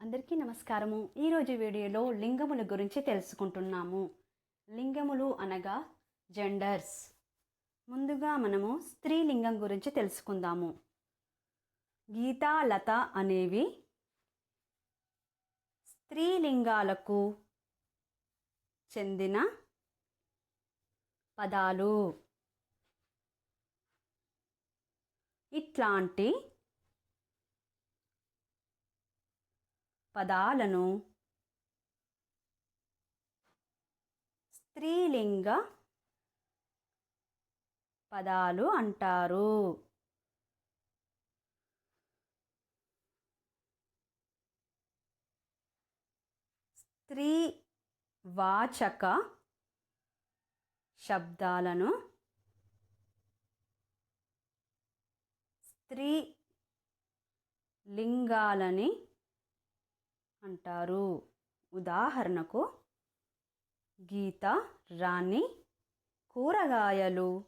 అందరికీ నమస్కారము. ఈరోజు వీడియోలో లింగముల గురించి తెలుసుకుంటున్నాము. లింగములు అనగా జెండర్స్ ముందుగా మనము స్త్రీలింగం గురించి తెలుసుకుందాము. గీతా లత అనేవి స్త్రీలింగాలకు చెందిన పదాలు. ఇట్లాంటి పదాలను స్త్రీలింగ పదాలు అంటారు. స్త్రీ వాచక శబ్దాలను స్త్రీ లింగాలని అంటారు. ఉదాహరణకు గీత రాణి కూరగాయలు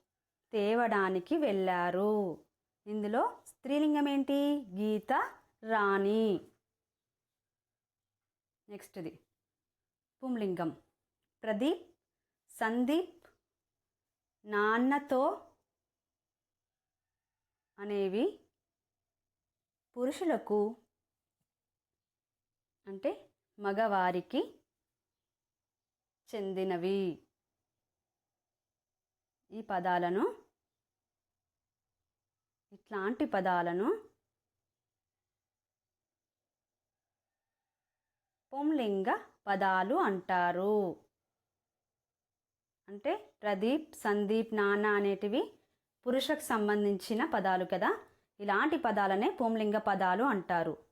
తేవడానికి వెళ్ళారు. ఇందులో స్త్రీలింగం ఏంటి? గీత రాణి. నెక్స్ట్ది. పుంలింగం. ప్రదీప్ సందీప్ నాన్నతో అనేవి పురుషులకు అంటే మగవారికి చెందినవి. ఈ పదాలను ఇట్లాంటి పదాలను పుంలింగ పదాలు అంటారు. అంటే ప్రదీప్ సందీప్ నాన్న అనేటివి పురుషకు సంబంధించిన పదాలు కదా. ఇలాంటి పదాలనే పుంలింగ పదాలు అంటారు.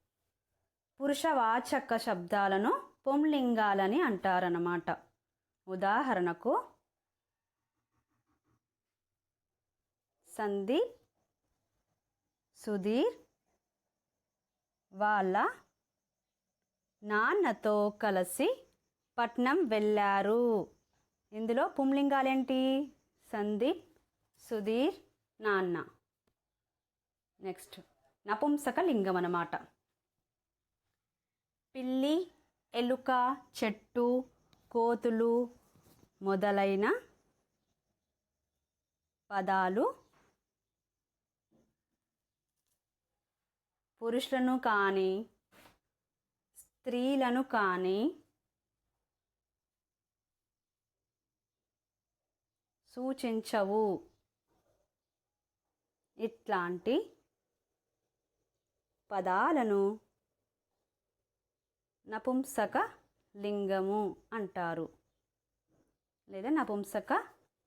పురుషవాచక శబ్దాలను పుంలింగాలని అంటారన్నమాట. ఉదాహరణకు సందీప్ సుధీర్ వాళ్ళ నాన్నతో కలిసి పట్నం వెళ్ళారు. ఇందులో పుంలింగాలేంటి? సందీప్ సుధీర్ నాన్న. నెక్స్ట్ నపుంసక లింగం అన్నమాట పిల్లి ఎలుక చెట్టు కోతులు మొదలైన పదాలు పురుషులను కానీ స్త్రీలను కానీ సూచించవు. ఇట్లాంటి పదాలను నపుంసక లింగము అంటారు. లేదా నపుంసక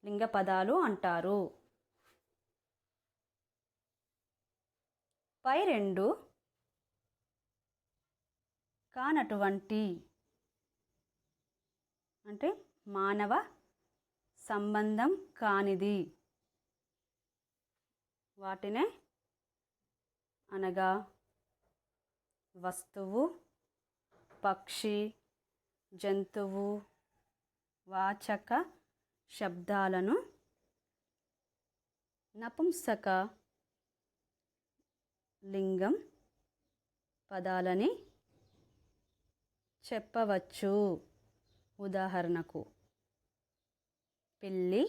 లింగ పదాలు అంటారు. పై రెండు కానటువంటి అంటే మానవ సంబంధం కానిది. వాటినే అనగా వస్తువు పక్షి జంతువు వాచక శబ్దాలను నపుంసక లింగం పదాలని చెప్పవచ్చు. ఉదాహరణకు పిల్లి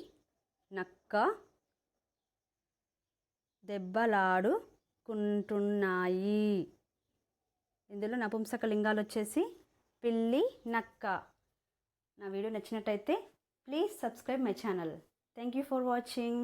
నక్క దెబ్బలాడుకుంటున్నాయి. ఇందులో నపుంసక లింగాలు వచ్చేసి పిల్లి నక్క. నా వీడియో నచ్చినట్టయితే please subscribe my channel. Thank you for watching